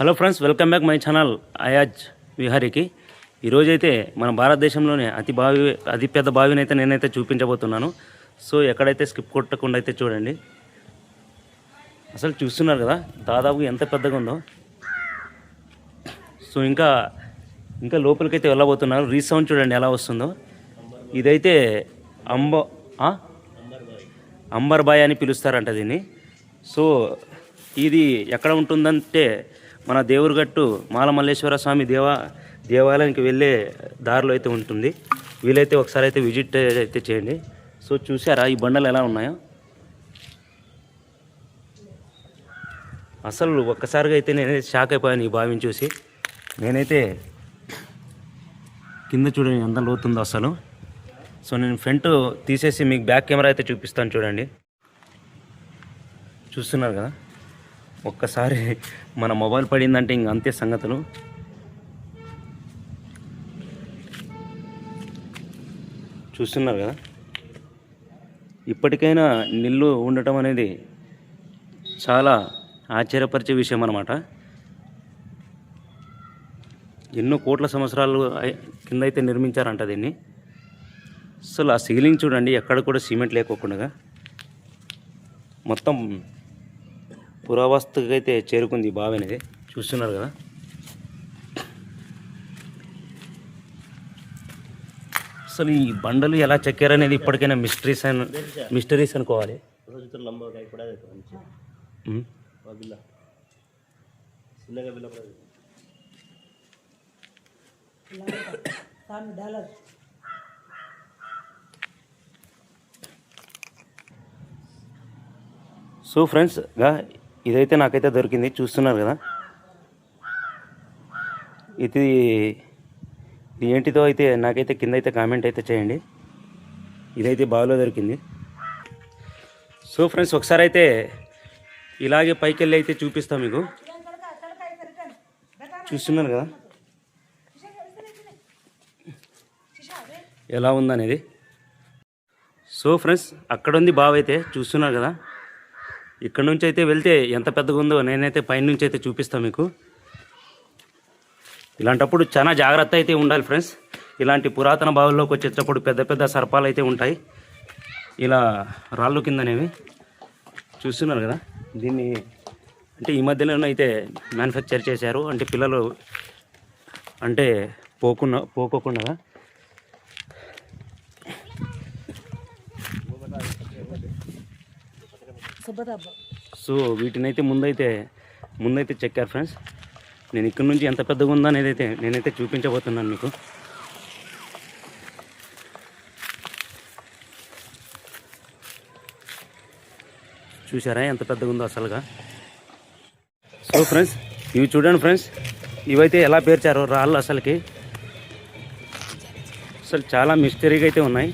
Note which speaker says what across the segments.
Speaker 1: Hello friends welcome back my channel Ayaz విహారీకి. ఈరోజైతే మన భారతదేశంలోనే అతి బావి అతి పెద్ద బావిని అయితే నేనైతే చూపించబోతున్నాను. సో ఎక్కడైతే స్కిప్ కొట్టకుండా అయితే చూడండి. అసలు చూస్తున్నారు కదా దాదాపు ఎంత పెద్దగా ఉందో. సో ఇంకా ఇంకా లోపలికైతే వెళ్ళబోతున్నారు. రీసౌండ్ చూడండి ఎలా వస్తుందో. ఇదైతే అంబ అంబర్బాయ్ అని పిలుస్తారంట దీన్ని. సో ఇది ఎక్కడ ఉంటుందంటే మన దేవురుగట్టు మాలమల్లేశ్వర స్వామి దేవా దేవాలయానికి వెళ్ళే దారిలో అయితే ఉంటుంది. వీలైతే ఒకసారి అయితే విజిట్ అయితే చేయండి. సో చూసారా ఈ బండలు ఎలా ఉన్నాయో? అసలు ఒక్కసారిగా అయితే నేనైతే షాక్ అయిపోయాను ఈ బావిని చూసి. నేనైతే కింద చూడండి ఎంత లోతుందో అసలు. సో నేను ఫ్రంట్ తీసేసి మీకు బ్యాక్ కెమెరా అయితే చూపిస్తాను చూడండి. చూస్తున్నారు కదా? ఒక్కసారి మన మొబైల్ పడిందంటే ఇంక అంతే సంగతులు. చూస్తున్నారు కదా? ఇప్పటికైనా నిల్లు ఉండటం అనేది చాలా ఆశ్చర్యపరిచే విషయం అన్నమాట. ఎన్నో కోట్ల సంవత్సరాలు కింద అయితే నిర్మించారంట దీన్ని. అసలు ఆ సీలింగ్ చూడండి ఎక్కడ కూడా సిమెంట్ లేకోకుండా మొత్తం పురావస్తుకి అయితే చేరుకుంది ఈ బావి అనేది. చూస్తున్నారు కదా. అసలు ఈ బండలు ఎలా చెక్కారనేది ఇప్పటికైనా మిస్టరీస్ అని మిస్టరీస్ అనుకోవాలి. సో ఫ్రెండ్స్గా ఇదైతే నాకైతే దొరికింది. చూస్తున్నారు కదా? ఇది ఏంటిదో అయితే నాకైతే కింద అయితే కామెంట్ అయితే చేయండి. ఇదైతే బావిలో దొరికింది. సో ఫ్రెండ్స్ ఒకసారి అయితే ఇలాగే పైకి వెళ్ళి అయితే చూపిస్తాం మీకు. చూస్తున్నారు కదా? ఎలా ఉందనేది? సో ఫ్రెండ్స్ అక్కడ ఉంది బావ అయితే చూస్తున్నారు కదా? ఇక్కడ నుంచి అయితే వెళ్తే ఎంత పెద్దగా ఉందో నేనైతే పైన నుంచి అయితే చూపిస్తాను మీకు. ఇలాంటప్పుడు చాలా జాగ్రత్త అయితే ఉండాలి ఫ్రెండ్స్ ఇలాంటి పురాతన బావుల్లోకి వచ్చేటప్పుడు పెద్ద పెద్ద సర్పాలు అయితే ఉంటాయి. ఇలా రాళ్ళు కిందనేవి చూస్తున్నారు కదా? దీన్ని అంటే ఈ మధ్యలోనే అయితే మ్యానుఫ్యాక్చర్ చేశారు. అంటే పిల్లలు అంటే పోకుండా పోకోకుండా సో వీటినైతే ముందైతే ముందైతే చెక్కారు ఫ్రెండ్స్ నేను ఇక్కడ నుంచి ఎంత పెద్దగా ఉందో అనేది అయితే నేనైతే చూపించబోతున్నాను మీకు. చూసారా ఎంత పెద్దగా ఉందో అసలుగా? సో ఫ్రెండ్స్ ఇవి చూడండి ఫ్రెండ్స్ ఇవైతే ఎలా పేర్చారో రాళ్ళు అసలుకి. అసలు చాలా మిస్టరీగా అయితే ఉన్నాయి.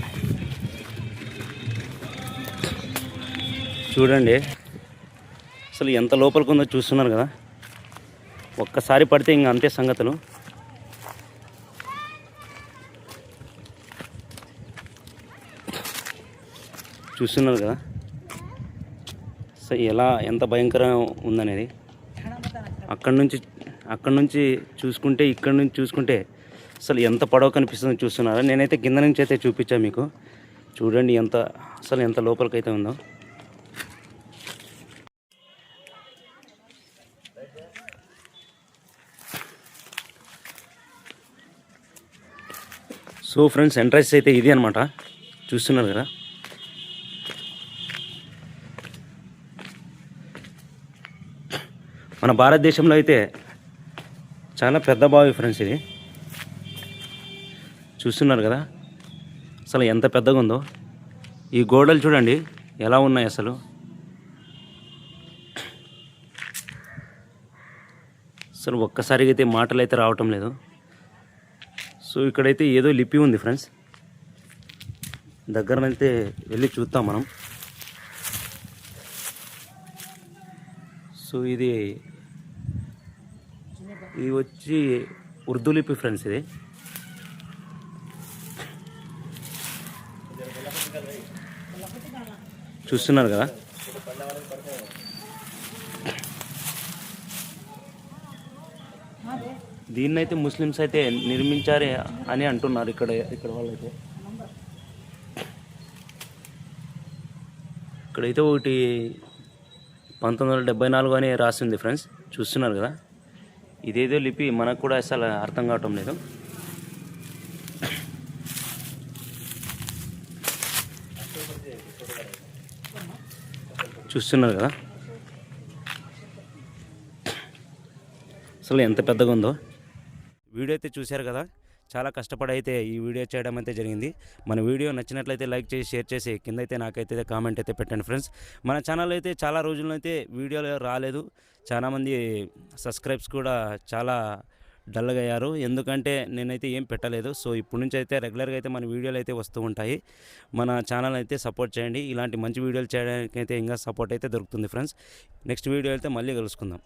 Speaker 1: చూడండి. అసలు ఎంత లోపలికి ఉందో చూస్తున్నారు కదా. ఒక్కసారి పడితే ఇంక అంతే సంగతులు. చూస్తున్నారు కదా. సో ఎలా ఎంత భయంకరంగా ఉందనేది. అక్కడి నుంచి అక్కడి నుంచి చూసుకుంటే ఇక్కడ నుంచి చూసుకుంటే అసలు ఎంత పడవ కనిపిస్తుందో చూస్తున్నారా. నేనైతే కింద నుంచి అయితే చూపించాను మీకు. చూడండి ఎంత అసలు ఎంత లోపలికైతే ఉందో. సో ఫ్రెండ్స్ ఎంట్రన్స్ అయితే ఇది అనమాట చూస్తున్నారు కదా? మన భారతదేశంలో అయితే చాలా పెద్ద బావి ఫ్రెండ్స్ ఇది. చూస్తున్నారు కదా? అసలు ఎంత పెద్దగా ఉందో. ఈ గోడలు చూడండి ఎలా ఉన్నాయి అసలు? అసలు ఒక్కసారిగా అయితే మాటలు అయితే రావటం లేదు. సో ఇక్కడైతే ఏదో లిపి ఉంది ఫ్రెండ్స్. దగ్గరనైతే వెళ్ళి చూద్దాం మనం. సో ఇది ఇది వచ్చి ఉర్దూ లిపి ఫ్రెండ్స్ ఇది. చూస్తున్నారు కదా? దీన్ని అయితే ముస్లిమ్స్ అయితే నిర్మించారే అని అంటున్నారు ఇక్కడ ఇక్కడ వాళ్ళైతే. ఇక్కడైతే ఒకటి పంతొమ్మిది వందల డెబ్బై నాలుగు అని రాసింది ఫ్రెండ్స్ చూస్తున్నారు కదా. ఇదేదో లిపి మనకు కూడా అసలు అర్థం కావటం లేదు. చూస్తున్నారు కదా. అసలు ఎంత పెద్దగా ఉందో. వీడియో అయితే చూశారు కదా చాలా కష్టపడి అయితే ఈ వీడియో చేయడం అయితే జరిగింది. మన వీడియో నచ్చినట్లయితే లైక్ చేసి షేర్ చేసి కింద అయితే నాకైతే కామెంట్ అయితే పెట్టండి ఫ్రెండ్స్. మన ఛానల్ అయితే చాలా రోజుల్లో అయితే వీడియోలు రాలేదు చాలామంది సబ్స్క్రైబ్స్ కూడా చాలా డల్గా అయ్యారు ఎందుకంటే నేనైతే ఏం పెట్టలేదు. సో ఇప్పటి నుంచి అయితే రెగ్యులర్గా అయితే మన వీడియోలు అయితే వస్తూ ఉంటాయి. మన ఛానల్ అయితే సపోర్ట్ చేయండి. ఇలాంటి మంచి వీడియోలు చేయడానికి అయితే ఇంకా సపోర్ట్ అయితే దొరుకుతుంది ఫ్రెండ్స్. నెక్స్ట్ వీడియో అయితే మళ్ళీ కలుసుకుందాం.